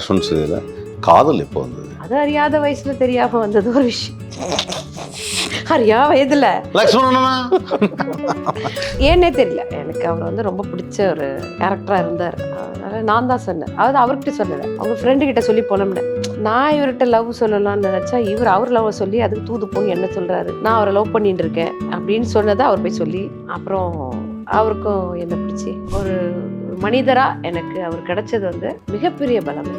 லக்ஷ்மண் சுதியில் காதல் எப்போ வந்தது? அது அறியாத வயசுல தெரியாம வந்தது ஒரு விஷயம். அறியா வயதுல. லக்ஷ்மணனா? ஏன்னே தெரியல. எனக்கு அவர் வந்து ரொம்ப பிடிச்ச ஒரு கேரக்டரா இருந்தார். அதனால நான் தான் சொன்னேன். அதாவது அவர்கிட்ட சொல்லலை அவங்க ஃப்ரெண்டு கிட்ட சொல்லி போனோம்னு. நான் இவர்கிட்ட லவ் சொல்லலாம்னு நினைச்சா இவர் அவர் லவ் சொல்லி அதுக்கு தூது போன்னு என்ன சொல்றாரு? நான் அவரை லவ் பண்ணிட்டு இருக்கேன் அப்படின்னு சொன்னதை அவர் போய் சொல்லி அப்புறம் அவருக்கும் என்ன பிடிச்சி ஒரு ஒரு மனிதரா எனக்கு அவர் கிடைச்சது வந்து மிகப்பெரிய பலம்.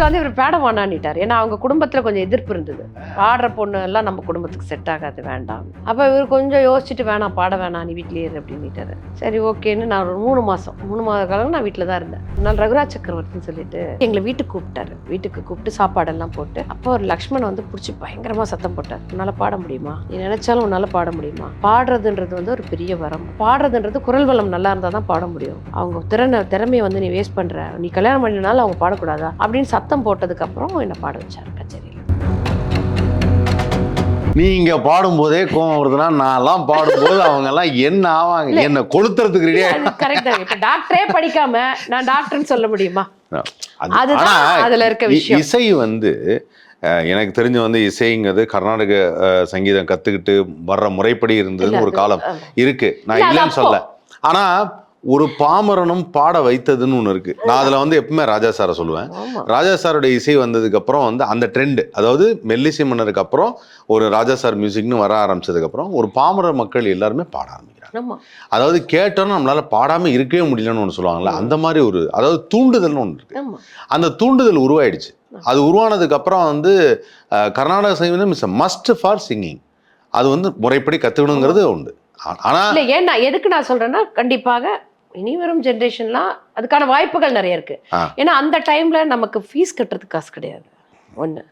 எனக்கு. வந்து இவர் பாட வேணான்னுட்டார். ஏன்னா அவங்க குடும்பத்தில் கொஞ்சம் எதிர்ப்பு இருந்தது. பாடுற பொண்ணு எல்லாம் நம்ம குடும்பத்துக்கு செட் ஆகாது வேண்டாம். அப்போ இவர் கொஞ்சம் யோசிச்சுட்டு வேணாம் பாட வேணாம் நீ வீட்லயே இரு அப்படின்னுட்டாரு. சரி ஓகேன்னு நான் ஒரு மூணு மாதம் மூணு மாத காலம் நான் வீட்டில் தான் இருந்தேன். ஒரு ரகுராஜ் சக்கரவர்த்தின்னு சொல்லிட்டு எங்களை வீட்டுக்கு கூப்பிட்டாரு. வீட்டுக்கு கூப்பிட்டு சாப்பாடெல்லாம் போட்டு அப்போ ஒரு லக்ஷ்மண் வந்து பிடிச்சி பயங்கரமாக சத்தம் போட்டார். உன்னால் பாட முடியுமா? நீ நினைச்சாலும் உன்னால் பாட முடியுமா? பாடுறதுன்றது வந்து ஒரு பெரிய வரம். பாடுறதுன்றது குரல் வளம் நல்லா இருந்தால் தான் பாட முடியும். அவங்க திறனை திறமையை வந்து நீ வேஸ்ட் பண்ணுற நீ கல்யாணம் பண்ணினாலும் அவங்க பாடக்கூடாதா? அப்படின்னு சத்தம் போட்டதுக்கப்புறம் என்னை பாட வச்சார் கச்சேரியில். நீங்க பாடும்போதே கோவம் வருதுன்னா நான்லாம் பாடும்போது அவங்க எல்லாம் என்ன ஆவாங்க? என்ன கொளுத்துறதுக்கு ரெடியா கரெக்ட் இப்போ டாக்டரே படிக்காம நான் டாக்டர்னு சொல்ல முடியுமா? அதுதான் அதுல இருக்க விஷயம். இசை வந்து எனக்கு தெரிஞ்சு வந்து இசைங்கிறது கர்நாடக சங்கீதம் கத்துக்கிட்டு வர்ற முறைப்படி இருந்ததுன்னு ஒரு காலம் இருக்கு. நான் இல்லைன்னு. சொல்ல. ஆனா ஒரு பாமரனும் பாட வைத்ததுன்னு ஒன்று இருக்கு. நான் அதுல வந்து எப்பவுமே ராஜா சாரை சொல்லுவேன். ராஜா சாருடைய இசை வந்ததுக்கு அப்புறம் வந்து அந்த ட்ரெண்ட் அதாவது மெல்லிசை மன்னருக்கு அப்புறம் ஒரு ராஜா சார் மியூசிக்னு வர ஆரம்பிச்சதுக்கு அப்புறம் ஒரு பாமர மக்கள் எல்லாருமே பாட ஆரம்பிக்கிறாங்க. அதாவது கேட்டோன்னா நம்மளால பாடாம இருக்கவே முடியலன்னு ஒன்று சொல்லுவாங்கல்ல அந்த மாதிரி ஒரு அதாவது தூண்டுதல்னு ஒன்று இருக்கு. அந்த தூண்டுதல் உருவாயிடுச்சு. அது உருவானதுக்கு அப்புறம் வந்து கர்நாடக சங்கீதம் இஸ் மஸ்ட் ஃபார் சிங்கிங் அது வந்து முறைப்படி கத்துக்கணுங்கிறது உண்டு. ஆ- ஆனா இல்ல ஏன் நான் எதுக்கு நான் சொல்றேன்னா கண்டிப்பாக இனி வரும் ஜென்ரேஷன்லாம் அதுக்கான வாய்ப்புகள் நிறைய இருக்கு. ஏன்னா அந்த டைம்ல நமக்கு ஃபீஸ் கட்டுறதுக்கு காசு கிடையாது. ஒண்ணு.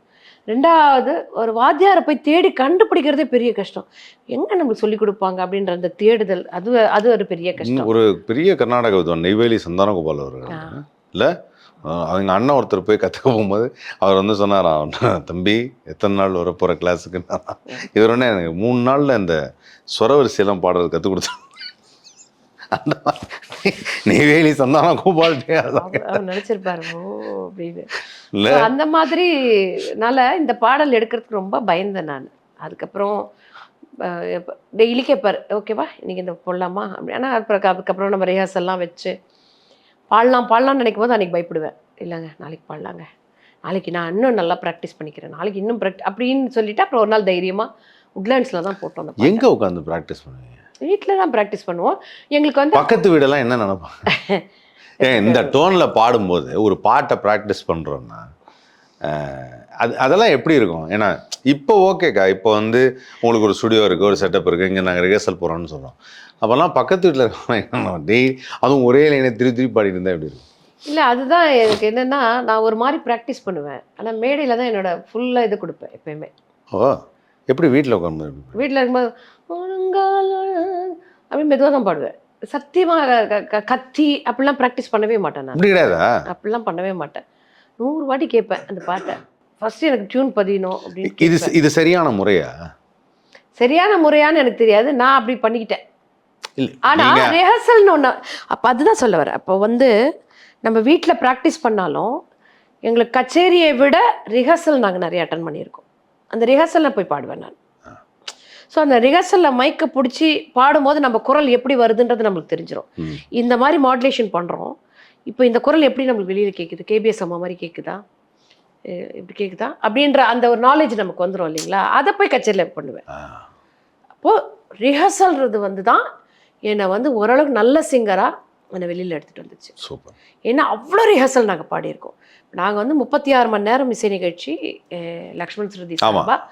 ரெண்டாவது ஒரு வாத்தியாரை போய் தேடி கண்டுபிடிக்கிறதே பெரிய கஷ்டம். எங்க நம்மளுக்கு சொல்லி கொடுப்பாங்க அப்படின்ற அந்த தேடுதல் அது அது ஒரு பெரிய கஷ்டம். ஒரு பெரிய கர்நாடக வித்வான் நெய்வேலி சந்தானகோபால் அவர்கள். இல்ல? அவங்க அண்ணன் ஒருத்தர் போய் கற்றுக்க போகும்போது அவர் வந்து சொன்னாராம் தம்பி எத்தனை நாள் வர போகிற கிளாஸுக்கு இவர் எனக்கு மூணு நாளில் இந்த ஸ்வரவரிசையெல்லாம் பாடுறது கற்றுக் கொடுத்தாங்க அந்த நெய்வேலி சந்தான கோபால் அவர் அவர் நினைச்சிருப்பாரு. ஓ அப்படின்னு. அந்த மாதிரினால இந்த பாடல் எடுக்கிறதுக்கு ரொம்ப பயந்தேன் நான். அதுக்கப்புறம் டெய்லி கேட்பார் ஓகேவா இன்னைக்கு இந்த போடலாமா? அப்படி. ஆனால் அப்புறம் அதுக்கப்புறம் நம்ம ரிஹர்சல்லாம் வச்சு பாடலாம் பாடலாம்னு நினைக்கும் போது அன்றைக்கி பயப்படுவேன். இல்லைங்க நாளைக்கு பாடலாங்க. நாளைக்கு நான் இன்னும் நல்லா ப்ராக்டிஸ் பண்ணிக்கிறேன். நாளைக்கு இன்னும் ப்ராக்டி அப்படின்னு சொல்லிட்டு அப்புறம் ஒரு நாள் தைரியமாக உட்லாண்ட்ஸில் தான் போட்டோம் எங்க உட்காந்து ப்ராக்டிஸ் பண்ணுவீங்க? வீட்டில் தான் ப்ராக்டிஸ் பண்ணுவோம். எங்களுக்கு வந்து பக்கத்து வீடெல்லாம் என்ன நினைப்பாங்க? ஏன் இந்த டோன்ல பாடும்போது ஒரு பாட்டை ப்ராக்டிஸ் அஹ், அது அதெல்லாம் எப்படி இருக்கும்? ஏன்னா இப்போ ஓகேக்கா இப்போ வந்து உங்களுக்கு ஒரு ஸ்டுடியோ இருக்கு ஒரு செட்டப் இருக்கு இங்கே நாங்கள் ரிஹர்சல் போறோம்னு சொல்றோம். அப்போல்லாம் பக்கத்து வீட்டில் இருக்கவங்க டெய்லி அதுவும் ஒரே லைனை திருப்பி திருப்பி பாடிட்டு இருந்தா எப்படி இருக்கும்? இல்லை அதுதான் எனக்கு என்னென்னா நான் ஒரு மாதிரி ப்ராக்டிஸ் பண்ணுவேன். ஆனால் மேடையில் தான் என்னோட ஃபுல்லாக இது கொடுப்பேன் எப்பயுமே. ஓ. எப்படி வீட்டில் உட்காந்து வீட்டில் இருக்கும்போது அப்படின்னு மெதுவாக தான் பாடுவேன். சத்தியமாக கத்தி அப்படிலாம் ப்ராக்டிஸ் பண்ணவே மாட்டேன் நான். அப்படி அப்படிலாம் பண்ணவே மாட்டேன். நூறு வாட்டி கேட்பேன் அந்த பாட்டை. ஃபர்ஸ்ட் எனக்கு டியூன் பதியணும் அப்படின்னு இது. இது சரியான முறையா? சரியான முறையான்னு எனக்கு தெரியாது. நான் அப்படி பண்ணிக்கிட்டேன். இல்ல ஆனா நீங்க ரிஹர்சல்னு ஒன்று அப்போ அதுதான் சொல்ல வரேன். அப்போ வந்து நம்ம வீட்டில் ப்ராக்டிஸ் பண்ணாலும் எங்களுக்கு கச்சேரியை விட ரிஹர்சல் நாங்கள் நிறைய அட்டன் பண்ணியிருக்கோம். அந்த ரிஹர்சலில் போய் பாடுவேன் நான். ஸோ அந்த ரிஹர்சலில் மைக்கை பிடிச்சி பாடும்போது நம்ம குரல் எப்படி வருதுன்றது நம்மளுக்கு தெரிஞ்சிடும். இந்த மாதிரி மாடுலேஷன் பண்ணுறோம் இப்போ இந்த குரல் எப்படி நம்மளுக்கு வெளியில் கேட்குது கேபிஎஸ் அம்மா மாதிரி கேட்குதா இப்படி கேட்குதா அப்படின்ற அந்த ஒரு நாலேஜ் நமக்கு வந்துடும் இல்லைங்களா? அதை போய் கச்சேரியில் பண்ணுவேன். அப்போது ரிஹர்சல்ன்றது வந்து தான் என்னை வந்து ஓரளவுக்கு நல்ல சிங்கராக என்னை வெளியில் எடுத்துகிட்டு வந்துச்சு. சூப்பர். ஏன்னா அவ்வளோ ரிஹர்சல் நாங்கள் பாடியிருக்கோம். நாங்கள் வந்து முப்பத்தி ஆறு மணி நேரம் இசை நிகழ்ச்சி லக்ஷ்மண் ஸ்ருதி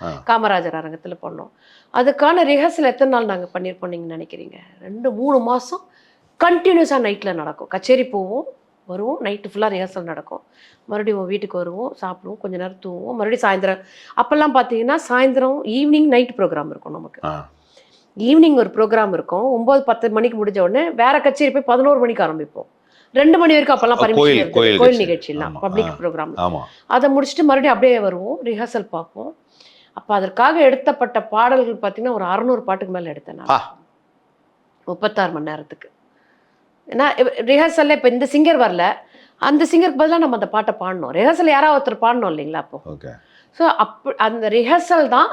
ஆ. காமராஜர் அரங்கத்தில் பண்ணோம். அதுக்கான ரிஹர்சல் எத்தனை நாள் நாங்கள் பண்ணியிருப்போம் நீங்கள் நினைக்கிறீங்க? ரெண்டு மூணு மாதம் கண்டினியூஸாக நைட்டில் நடக்கும். கச்சேரி போவோம் வருவோம் நைட்டு ஃபுல்லாக ரிஹர்சல் நடக்கும். மறுபடியும் வீட்டுக்கு வருவோம் சாப்பிடுவோம் கொஞ்ச நேரம் தூங்குவோம் மறுபடியும் சாயந்தரம். அப்போல்லாம் பார்த்தீங்கன்னா சாயந்தரம் ஈவினிங் நைட் ப்ரோக்ராம் இருக்கும் நமக்கு. ஈவினிங் ஒரு ப்ரோக்ராம் இருக்கும். ஒம்பது பத்து மணிக்கு முடிஞ்ச உடனே வேற கச்சேரி போய் பதினோரு மணிக்கு ஆரம்பிப்போம். ரெண்டு மணி வரைக்கும் அப்போல்லாம் பர்மிஷன் கோயில். நிகழ்ச்சிலாம் பப்ளிக். ப்ரோக்ராம் அதை முடிச்சுட்டு மறுபடியும் அப்படியே வருவோம். ரிஹர்சல் பார்ப்போம். அப்போ அதற்காக எடுத்தப்பட்ட பாடல்கள் பார்த்தீங்கன்னா ஒரு அறநூறு பாட்டுக்கு மேலே எடுத்தேன் நான். முப்பத்தாறு மணி நேரத்துக்கு. ஏன்னா ரிஹர்சலில் இப்போ இந்த சிங்கர் வரல. அந்த சிங்கருக்கு பதிலாக நம்ம அந்த பாட்டை பாடணும். ரிஹர்சல் யாராவது ஒருத்தர் பாடணும் இல்லைங்களா அப்போ. ஸோ அப் அந்த ரிஹர்சல் தான்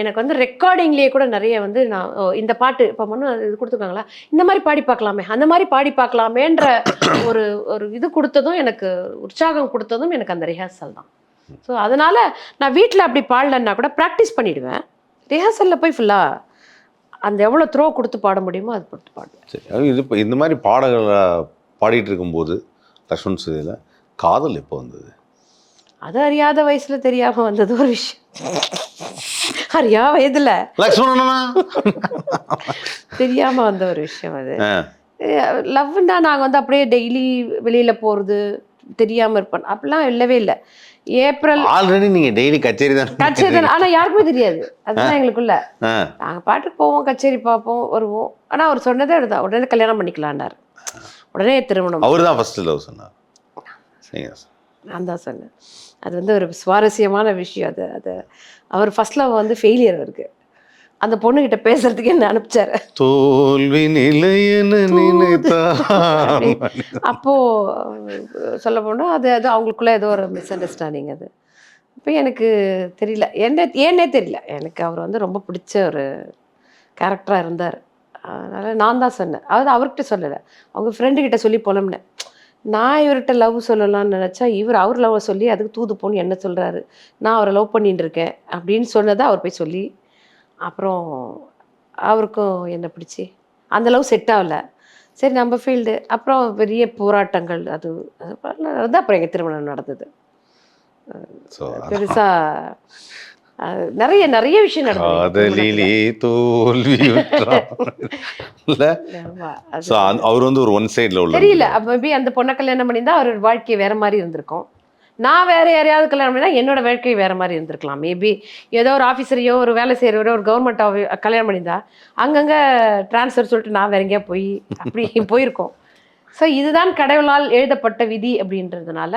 எனக்கு வந்து ரெக்கார்டிங்லேயே கூட நிறைய வந்து நான் இந்த பாட்டு இப்போ மண்ணு இது கொடுத்துருக்காங்களா? இந்த மாதிரி பாடி பார்க்கலாமே அந்த மாதிரி பாடி பார்க்கலாமேன்ற ஒரு ஒரு இது கொடுத்ததும் எனக்கு உற்சாகம் கொடுத்ததும் எனக்கு அந்த ரிஹர்சல் தான். ஸோ அதனால் நான் வீட்டில் அப்படி பாடலன்னா கூட ப்ராக்டிஸ் பண்ணிவிடுவேன் ரிஹர்சலில் போய் ஃபுல்லாக அந்த எவ்வளோ த்ரோ கொடுத்து பாட முடியுமோ அது கொடுத்து பாடுவேன். சரி இது இப்போ இந்த மாதிரி பாடல்களை பாடிட்டு இருக்கும்போது லக்ஷ்மண் சுதியில் காதல் எப்போ வந்தது? அது அறியாத வயசில் தெரியாமல் வந்தது ஒரு விஷயம். அறியா வயதில். லக்ஷ்மணனா தெரியாமல் வந்த ஒரு விஷயம் அது. லவ்னா நாங்கள் வந்து அப்படியே டெய்லி வெளியில் போகிறது தெரியாமல் இருப்போம். அப்படிலாம் இல்லவே இல்லை. ஏப்ரல் ஆல்ரெடி நீங்க டெய்லி கச்சேரி தான் கச்சேரி ஆனால் யாருக்குமே தெரியாது. அதுதான் எங்களுக்குள்ள. ஆ, நாங்கள் பாட்டுக்கு போவோம் கச்சேரி பார்ப்போம் வருவோம். ஆனால் அவர் சொன்னதே அதுதான். உடனே கல்யாணம் பண்ணிக்கலான்னார் உடனே திருமணம். அவர் தான் ஃபர்ஸ்ட் லவ் சொன்னார் நான் தான் சொன்னேன். அது வந்து ஒரு சுவாரஸ்யமான விஷயம். அது அது அவர் ஃபர்ஸ்ட் லவ் வந்து ஃபெயிலியர் இருக்கு அந்த பொண்ணுகிட்ட பேசுறதுக்கு என்ன அனுப்பிச்சாரு? தோல்வி நினைத்தான் அப்போ சொல்ல போனால் அது அது அவங்களுக்குள்ள ஏதோ ஒரு மிஸ் அண்டர்ஸ்டாண்டிங் அது. இப்போ எனக்கு தெரியல. என்ன ஏன்னே தெரியல. எனக்கு அவர் வந்து ரொம்ப பிடிச்ச ஒரு கேரக்டராக இருந்தார். அதனால் நான் தான் சொன்னேன். அதாவது அவர்கிட்ட சொல்லலை. அவங்க friend கிட்ட சொல்லி புலம்புனேன். நான் இவர்கிட்ட லவ் சொல்லலாம்னு நினச்சா இவர் அவர் லவ் சொல்லி அதுக்கு தூது போன்னு என்ன சொல்கிறாரு நான் அவரை லவ் பண்ணிட்டு இருக்கேன் அப்படின்னு சொன்னதை அவர் போய் சொல்லி அப்புறம் அவருக்கும் என்ன பிடிச்சி அந்த லவ் செட் ஆகலை சரி நம்ம ஃபீல்டு அப்புறம் பெரிய போராட்டங்கள் அது நடந்து அப்புறம் எங்கள் திருமணம் நடந்தது பெருசாக நிறைய நிறைய விஷயம் காதலிலே தோல்வி அவர் வந்து ஒரு ஒன் சைடில் உள்ள தெரியல. மேபி அந்த பொண்ணை கல்யாணம் பண்ணியிருந்தா அவர் வாழ்க்கை வேற மாதிரி இருந்திருக்கும். நான் வேற யாரையாவது கல்யாணம் பண்ணினா என்னோட வாழ்க்கை வேற மாதிரி இருந்திருக்கலாம். மேபி ஏதோ ஒரு ஆஃபீஸரையோ ஒரு வேலை செய்கிறவரோ ஒரு கவர்மெண்ட் கல்யாணம் பண்ணியிருந்தா அங்கங்கே ட்ரான்ஸ்ஃபர் சொல்லிட்டு நான் வேற எங்கேயா போய் அப்படி போயிருக்கோம். ஸோ இதுதான் கடவுளால் எழுதப்பட்ட விதி அப்படின்றதுனால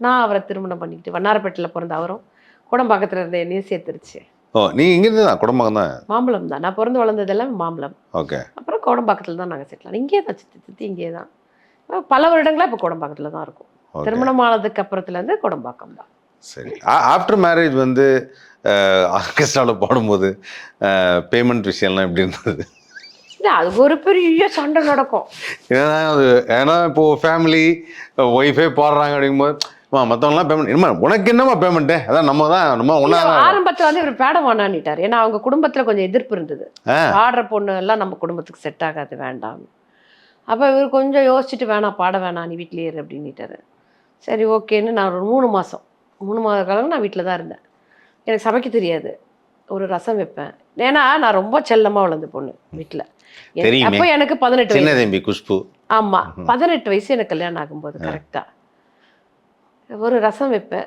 நான் அவரை திருமணம் பண்ணிக்கிட்டு வண்ணாரப்பேட்டையில் பிறந்த அவரும் குடம்பாக்கத்தில் இருந்த என்னையும் சேர்த்துருச்சு. ஓ நீ இங்கிருந்து தான்? குடும்பம் தான்? மாம்பழம் தான். நான் பிறந்து வளர்ந்ததெல்லாம் மாம்பழம். ஓகே. அப்புறம் கோடம்பாக்கத்தில் தான் நாங்கள் செட்டில் இங்கே தான் சித்தி சித்தி இங்கே தான். பல வருடங்களா இப்போ கோடம்பாக்கத்தில் தான் இருக்கும். திருமணம் ஆனதுக்கு அப்புறத்துலேருந்து கோடம்பாக்கம் தான். சரி. ஆஃப்டர் மேரேஜ் வந்து ஆர்கெஸ்ட்ராவில் பாடும்போது பேமெண்ட் விஷயம்லாம் எப்படி இருந்தது? இல்லை அது ஒரு பெரிய சண்டை நடக்கும். ஏன்னா அது ஏன்னா இப்போ ஃபேமிலி ஒய்ஃபே பாடுறாங்க அப்படிங்கும்போது மற்றவங்களாம் பேமெண்ட் என்னமா உனக்கு என்னமா பேமெண்ட்டு அதான் நம்ம தான் நம்ம ஒன்றா ஆரம்பத்தில் வந்து இவர் பேட வேணான்னுட்டார். ஏன்னா அவங்க குடும்பத்தில் கொஞ்சம் எதிர்ப்பு இருந்தது. பாடுற பொண்ணு எல்லாம் நம்ம குடும்பத்துக்கு செட் ஆகாது வேண்டாம் அப்போ இவர் கொஞ்சம் யோசிச்சுட்டு வேணாம் பாட வேணாம் நீ வீட்டிலேயே இரு அப்படின்னுட்டாரு. சரி ஓகேன்னு நான் ஒரு மூணு மாதம் மூணு மாத காலம் நான் வீட்டில் தான் இருந்தேன். எனக்கு சமைக்க தெரியாது. ஒரு ரசம் வைப்பேன். ஏன்னா நான் ரொம்ப செல்லமாக வளர்ந்த பொண்ணு வீட்டில். அப்போ எனக்கு பதினெட்டு சின்ன வயசு. தம்பி குஷ்பு. ஆமாம் பதினெட்டு வயசு எனக்கு கல்யாணம் ஆகும்போது கரெக்டாக ஒரு ரசம் வைப்பேன்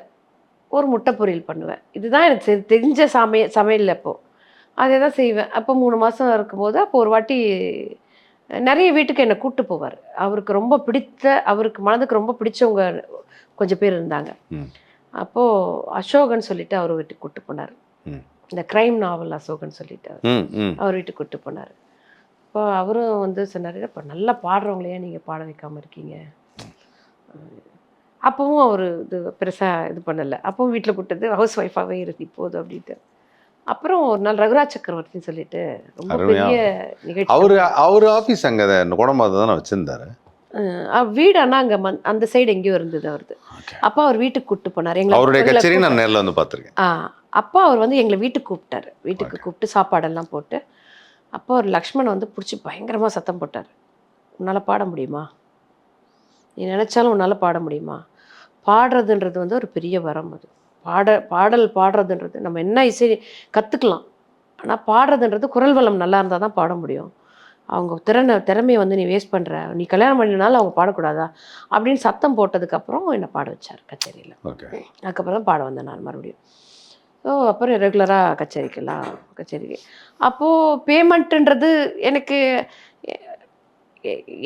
ஒரு முட்டை பொரியல் பண்ணுவேன். இதுதான் எனக்கு தெரி- தெரிஞ்ச சமைய சமையல் அப்போ. அதே தான் செய்வேன். அப்போ மூணு மாதம் இருக்கும்போது அப்போ ஒரு வாட்டி நிறைய வீட்டுக்கு என்னை கூட்டு போவார். அவருக்கு ரொம்ப பிடித்த அவருக்கு மனதுக்கு ரொம்ப பிடிச்சவங்க கொஞ்சம் பேர் இருந்தாங்க. அப்போது அசோகன் சொல்லிட்டு அவர் வீட்டுக்கு கூட்டு போனார். இந்த க்ரைம் நாவல் அசோகன் சொல்லிட்டு அவர். வீட்டுக்கு கூட்டு போனார். இப்போ அவரும் வந்து சொன்னார் இப்போ நல்லா பாடுறவங்களையே நீங்கள் பாட வைக்காம இருக்கீங்க. அப்பவும் அவர் இது பெருசாக இது பண்ணலை. அப்பவும் வீட்டில் கூட்டது ஹவுஸ் ஒய்ஃபாகவே இருந்து போதும் அப்படின்ட்டு. அப்புறம் ஒரு நாள் ரகுராஜ் சக்கரவர்த்தின்னு சொல்லிட்டு ரொம்ப. பெரிய நிகழ்ச்சி. அவர் அவர் ஆஃபீஸ் அங்கே குடம்பாத்தை தானே வச்சிருந்தாரு. வீடு ஆனால் அங்கே மந் அந்த சைடு எங்கேயோ இருந்தது அவரது. அப்போ அவர் வீட்டுக்கு கூப்பிட்டு போனார். எங்களை அவருடைய கச்சேரி நான் நேரில் வந்து பார்த்துருக்கேன். ஆ அப்போ அவர் வந்து எங்களை வீட்டுக்கு கூப்பிட்டாரு. வீட்டுக்கு கூப்பிட்டு சாப்பாடெல்லாம் போட்டு அப்போ ஒரு லக்ஷ்மண் வந்து பிடிச்சி பயங்கரமாக சத்தம் போட்டார். உன்னால் பாட முடியுமா? நீ நினச்சாலும் உன்னால் பாட முடியுமா? பாடுறதுன்றது வந்து ஒரு பெரிய வரம் அது. பாட பாடல் பாடுறதுன்றது நம்ம என்ன இசை கற்றுக்கலாம் ஆனால் பாடுறதுன்றது குரல் வளம் நல்லா இருந்தால் தான் பாட முடியும். அவங்க திறனை திறமையை வந்து நீ வேஸ்ட் பண்ணுற நீ கல்யாணம் பண்ணினாலும் அவங்க பாடக்கூடாதா? அப்படின்னு சத்தம் போட்டதுக்கப்புறம் என்னை பாட வச்சார் கச்சேரியில். ஓகே. அதுக்கப்புறம் தான் பாட வந்தேன் நான் மறுபடியும். ஸோ அப்புறம் ரெகுலராக கச்சேரிக்கெல்லாம் கச்சேரிக்கு. அப்போது பேமெண்ட்டுன்றது எனக்கு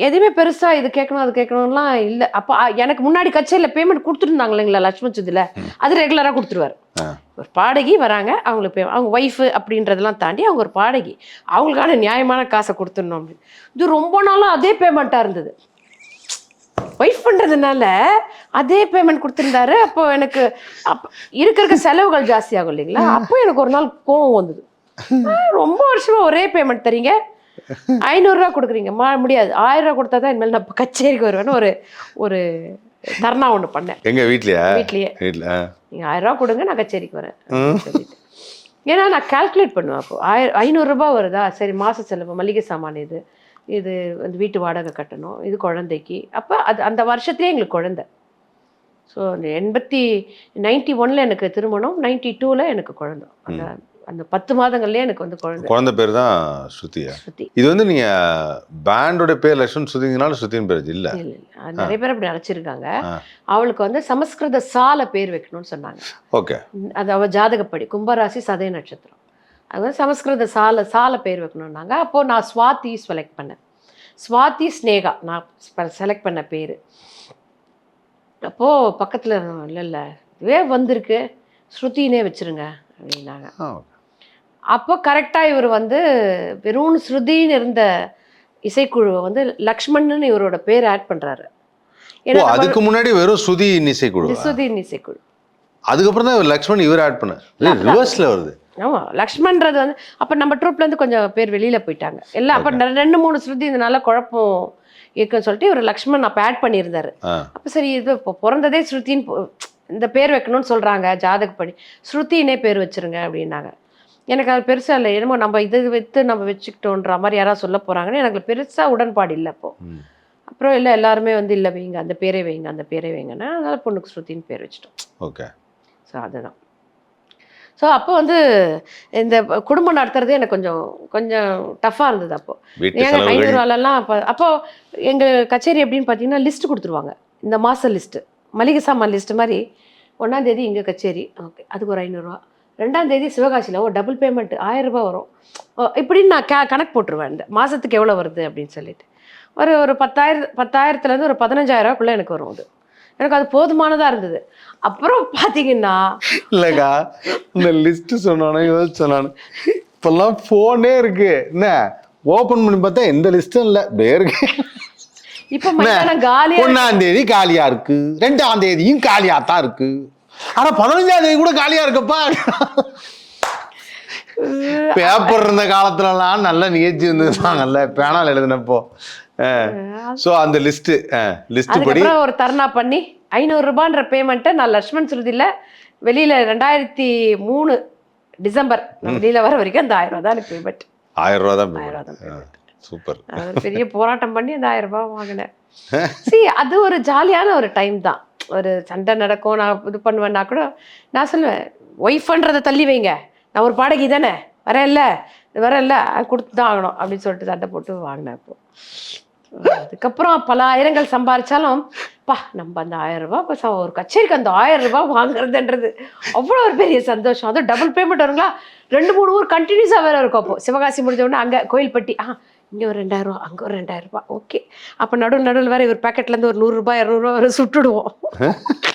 எதுவுமே பெருசாக இது கேட்கணும் அது கேட்கணும்லாம் இல்லை. அப்போ எனக்கு முன்னாடி கச்சேரியில் பேமெண்ட் கொடுத்துருந்தாங்க இல்லைங்களா லட்சுமண் சுதியில் அது ரெகுலராக கொடுத்துருவார். ஒரு பாடகி வராங்க அவங்களுக்கு அவங்க ஒய்ஃபு அப்படின்றதெல்லாம் தாண்டி அவங்க ஒரு பாடகி. அவங்களுக்கான நியாயமான காசை கொடுத்துடணும் அப்படின்னு. இது ரொம்ப நாளாக அதே பேமெண்ட்டாக இருந்தது. ஒய்ஃப் பண்றதுனால அதே பேமெண்ட் கொடுத்துருந்தாரு. அப்போ எனக்கு அப்ப இருக்க இருக்க செலவுகள் ஜாஸ்தி ஆகும் இல்லைங்களா? அப்போ எனக்கு ஒரு நாள் கோவம் வந்தது. ரொம்ப வருஷமா ஒரே பேமெண்ட் தரீங்க ஐநூறுரூவா கொடுக்குறீங்க. மா முடியாது. ஆயிரம் ரூபா கொடுத்தா தான் இனிமேல் நான் கச்சேரிக்கு வருவேன்னு ஒரு ஒரு தர்ணா ஒன்று பண்ணேன். எங்க வீட்லயா? வீட்லயே. வீட்ல ஆ. நீங்க ஆயிரம் ரூபா கொடுங்க நான் கச்சேரிக்கு வரேன். ஏன்னா நான் கால்குலேட் பண்ணுவேன் அப்போ. ஆயிரம் ஐநூறுரூபா வருதா? சரி மாச செலவு மளிகை சாமான் இது இது வந்து வீட்டு வாடகை கட்டணும் இது குழந்தைக்கு. அப்போ அது அந்த வருஷத்துலேயே எங்களுக்கு குழந்தை. ஸோ அந்த எண்பத்தி நைன்டி ஒன்ல எனக்கு திருமணம் நைன்டி டூவில் எனக்கு குழந்தை. அந்த அந்த பத்து மாதங்கள்லயே எனக்கு வந்து குழந்தை. குழந்தை பேர் தான் ஸ்ருதியா. சுத்தி இது வந்து நீங்க பேண்டோட பேர் லட்சுமண் ஸ்ருதிங்கனால ஸ்ருதின்னு பேர் இல்ல. நிறைய பேர் அப்படி அழைச்சிருக்காங்க ஆ. அவளுக்கு வந்து சமஸ்கிருத சால பேர் வைக்கணும்னு சொன்னாங்க. ஓகே. அது அவ ஜாதகப்படி கும்பராசி சதய நட்சத்திரம். அது வந்து சமஸ்கிருத சால சால பேர் வைக்கணும்னாங்க. அப்போது நான் ஸ்வாதி செலக்ட் பண்ணேன். ஸ்வாதி ஸ்னேகா நான் செலக்ட் பண்ண பேர். அப்போது பக்கத்தில் இல்லை இல்லை. இதுவே வந்திருக்கு. ஸ்ருதினே வச்சிருங்க அப்படின்னாங்க. அப்போ கரெக்டாக இவர் வந்து வெறும் ஸ்ருதின்னு இருந்த இசைக்குழுவை வந்து லக்ஷ்மணன் இவரோட பேர் ஆட் பண்ணுறாரு அதுக்கு முன்னாடி வெறும் ஸ்ருதி இசை குழு சுதீன் இசைக்குழு. அதுக்கப்புறம் தான் லக்ஷ்மண் இவர் ஆட் பண்ண ரிவர்ஸ்ல வருது. ஆமா லக்ஷ்மண்றது வந்து அப்ப நம்ம ட்ரூப்ல இருந்து கொஞ்சம் பேர் வெளியில போயிட்டாங்க. எல்லாம் அப்ப ரெண்டு மூணு ஸ்ருதி இதனால குழப்பம் இருக்குன்னு சொல்லிட்டு இவர் லக்ஷ்மண் அப்ப ஆட் பண்ணியிருந்தாரு. அப்ப சரி இது இப்போ பிறந்ததே ஸ்ருதின்னு இந்த பேர் வைக்கணும்னு சொல்றாங்க ஜாதகப்படி. ஸ்ருதினே பேர் வச்சிருங்க அப்படின்னாங்க. எனக்கு அது பெருசா இல்லை. என்னமோ நம்ம இது வைத்து நம்ம வச்சுக்கிட்டோன்ற மாதிரி யாராவது சொல்ல போறாங்கன்னு எனக்கு பெருசா உடன்பாடு இல்லை அப்போ. ம். அப்புறம் இல்லை எல்லாருமே வந்து இல்லை வைங்க அந்த பேரே வைங்க அந்த பேரே வைங்கன்னா அதனால பொண்ணுக்கு ஸ்ருதின்னு பேர் வச்சுட்டோம். ஓகே. ஸோ அதுதான். ஸோ அப்போ வந்து இந்த குடும்பம் நடத்துறதே எனக்கு கொஞ்சம் கொஞ்சம் டஃப்பாக இருந்தது அப்போ. வீட்டு ஏங்க செலவுகள். ஐநூறுவாலெல்லாம் அப்போ அப்போ எங்கள் கச்சேரி எப்படின்னு பார்த்தீங்கன்னா லிஸ்ட் கொடுத்துருவாங்க. இந்த மாத லிஸ்ட்டு மளிகை சாமான் லிஸ்ட் மாதிரி ஒன்றாம் தேதி இங்கே கச்சேரி. ஓகே அதுக்கு ஒரு ஐநூறுரூவா ரெண்டாம் தேதி சிவகாசியில் ஓ டபுள் பேமெண்ட் ஆயிரம் ரூபாய் வரும். இப்படின்னு நான் கே கணக்கு போட்டுருவேன். இந்த மாதத்துக்கு எவ்வளோ வருது அப்படின்னு சொல்லிட்டு. ஒரு ஒரு பத்தாயிரம் பத்தாயிரத்துலேருந்து ஒரு பதினஞ்சாயிரரூவாக்குள்ளே எனக்கு வரும் அது. எனக்கு அது போதுமானதாக இருந்தது. அப்புறம் பார்த்தீங்கன்னா இல்லக்கா இந்த லிஸ்ட் சொன்னானே நான் இப்பெல்லாம் போனே இருக்கு. என்ன? ஓபன் பண்ணி பார்த்தா எந்த லிஸ்டும் இல்ல. அப்படியே இருக்கு. இப்போ காலியாக ஒன்னாம் தேதி காலியா இருக்கு. ரெண்டாம் தேதியும் காலியா தான் இருக்கு. ஆனா பதினஞ்சாம் தேதி கூட காலியா இருக்குப்பா. பேப்பர் இருந்த காலத்துலலாம் நல்ல நிகழ்ச்சி இருந்துருந்தாங்கல்ல பேனால் எழுதினப்போ. ஸோ அந்த லிஸ்ட் லிஸ்ட் படி ஒரு தர்ணா பண்ணி ஐநூறு ரூபான்ற பேமெண்ட்டை நான் லக்ஷ்மண் சுருதியில் வெளியில ரெண்டாயிரத்தி மூணு டிசம்பர் வெளியில வர வரைக்கும் அந்த ஆயிரம் ரூபா தான் எனக்கு பேமெண்ட் ஆயிரம் ரூபா தான் ஆயிரம் ரூபா தான் சூப்பர் பெரிய போராட்டம் பண்ணி அந்த ஆயிரம் ரூபாய் வாங்கினேன். See அது ஒரு ஜாலியான ஒரு டைம் தான். ஒரு சண்டை நடக்கும் நான் இது பண்ணுவேன்னா கூட நான் சொல்லுவேன் ஒய்ஃப்ன்றதை தள்ளி வைங்க. நான் ஒரு பாடகி தானே. வரேன்ல. வரேன்ல. கொடுத்து தான் ஆகணும். அப்படின்னு சொல்லிட்டு சண்டை போட்டு வாங்கினேன் இப்போ அதுக்கப்புறம் பல ஆயிரங்கள் சம்பாரிச்சாலும் பா நம்ம அந்த ஆயிரம் ரூபாய் இப்போ ச- ஒரு கச்சேரிக்கு அந்த ஆயிரம் ரூபாய் வாங்குறதுன்றது அவ்வளோ ஒரு பெரிய சந்தோஷம். அதுவும் டபுள் பேமெண்ட் வருங்களா? ரெண்டு மூணு ஊர் கண்டினியூஸாக வேற இருக்கும் அப்போ. சிவகாசி முடிஞ்ச உடனே அங்கே கோயில்பட்டி ஆ இங்கே ஒரு ரெண்டாயிரம் ரூபா அங்கே ஒரு ரெண்டாயிரம் ரூபாய் ஓகே அப்போ நடுவில் நடுவில் வேற இவர் பேக்கெட்லேருந்து ஒரு நூறுரூபா இரநூறுபா வரை சுட்டுடுவோம்.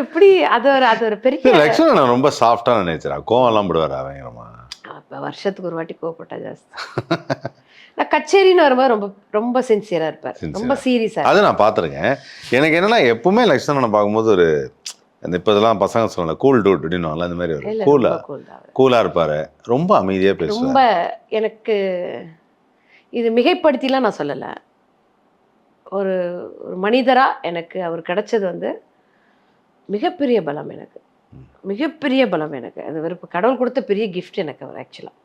இப்படி அது ஒரு அது ஒரு பெரிய லக்ஷ்மணன் நான் ரொம்ப சாஃப்டான நேச்சரா கோவம்லாம் விடுவாரா பயங்கரமா அப்போ வருஷத்துக்கு ஒரு வாட்டி கோவப்பட்டா ஜாஸ்தி. நான் கச்சேரின்னு வரும்போது ரொம்ப ரொம்ப சின்சியராக இருப்பார். ரொம்ப சீரியஸாக அது நான் பார்த்துருக்கேன் எனக்கு என்னன்னா எப்பவுமே லக்ஷ்மணனை பார்க்கும்போது ஒரு இந்த இப்போ இதெல்லாம் பசங்க சொல்லல கூல் டூட் அப்படின்னு அந்த மாதிரி ஒரு இல்லை கூலா cool தான் அவர். கூலா இருப்பாரு. ரொம்ப அமைதியா பேசுவார். ரொம்ப எனக்கு இது மிகைப்படுத்திலாம் நான் சொல்லலை. ஒரு ஒரு மனிதராக எனக்கு அவர் கிடைச்சது வந்து மிகப்பெரிய பலம் எனக்கு. மிகப்பெரிய பலம் எனக்கு. அது இப்ப கடவுள் கொடுத்த பெரிய கிஃப்ட் எனக்கு அவர் ஆக்சுவலாக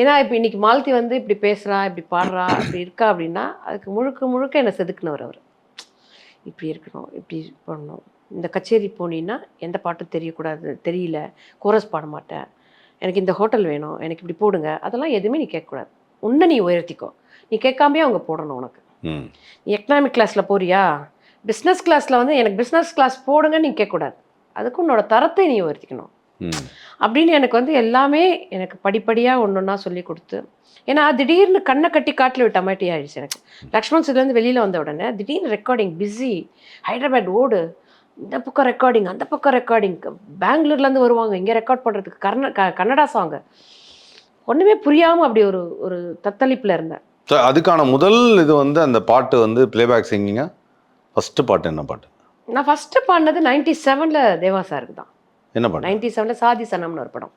ஏன்னா இப்போ இன்னைக்கு மாலத்தி வந்து இப்படி பேசுகிறா இப்படி பாடுறா இப்படி இருக்கா அப்படின்னா அதுக்கு முழுக்க முழுக்க என்னை செதுக்குனவர் அவர். இப்படி இருக்கணும் இப்படி பண்ணணும். இந்த கச்சேரி போனீங்கன்னா எந்த பாட்டும் தெரியக்கூடாது தெரியல. கோரஸ் பாட மாட்டேன். எனக்கு இந்த ஹோட்டல் வேணும் எனக்கு இப்படி போடுங்க. அதெல்லாம் எதுவுமே நீ கேட்கக்கூடாது. உன்னை நீ உயர்த்திக்கோ. நீ கேட்காமயே அவங்க போடணும் உனக்கு. நீ எக்கனாமிக் கிளாஸில் போறியா? பிஸ்னஸ் கிளாஸில் வந்து எனக்கு பிஸ்னஸ் கிளாஸ் போடுங்கன்னு நீ கேட்கக்கூடாது. அதுக்கு உன்னோட தரத்தை நீ உயர்த்திக்கணும். அப்படின்னு எனக்கு வந்து எல்லாமே எனக்கு படிப்படியாக ஒன்று ஒன்றா சொல்லி கொடுத்து ஏன்னா திடீர்னு கண்ணை கட்டி காட்டில் விட்ட மாட்டி ஆயிடுச்சு எனக்கு. லக்ஷ்மண் சிலேருந்து வெளியில் வந்த உடனே திடீர்னு ரெக்கார்டிங் பிஸி ஹைதராபாத் ஓடு இந்த பக்கம் ரெக்கார்டிங் அந்த பக்கம் ரெக்கார்டிங் பெங்களூர்லேருந்து வருவாங்க இங்கே ரெக்கார்ட் பண்ணுறதுக்கு கர்ண க கன்னடா சாங்கு ஒன்றுமே புரியாமல் அப்படி ஒரு ஒரு தத்தளிப்பில் இருந்தேன். ஸோ அதுக்கான முதல் இது வந்து அந்த பாட்டு வந்து பிளேபேக் சிங்கிங்கா ஃபஸ்ட்டு பாட்டு என்ன பாட்டு? நான் ஃபர்ஸ்ட் பாடினது நைன்டி செவன்ல தேவா சாருக்கு தான். என்ன பாட்டு? நைன்டி செவன்ல சாதி சனம்னு ஒரு படம்.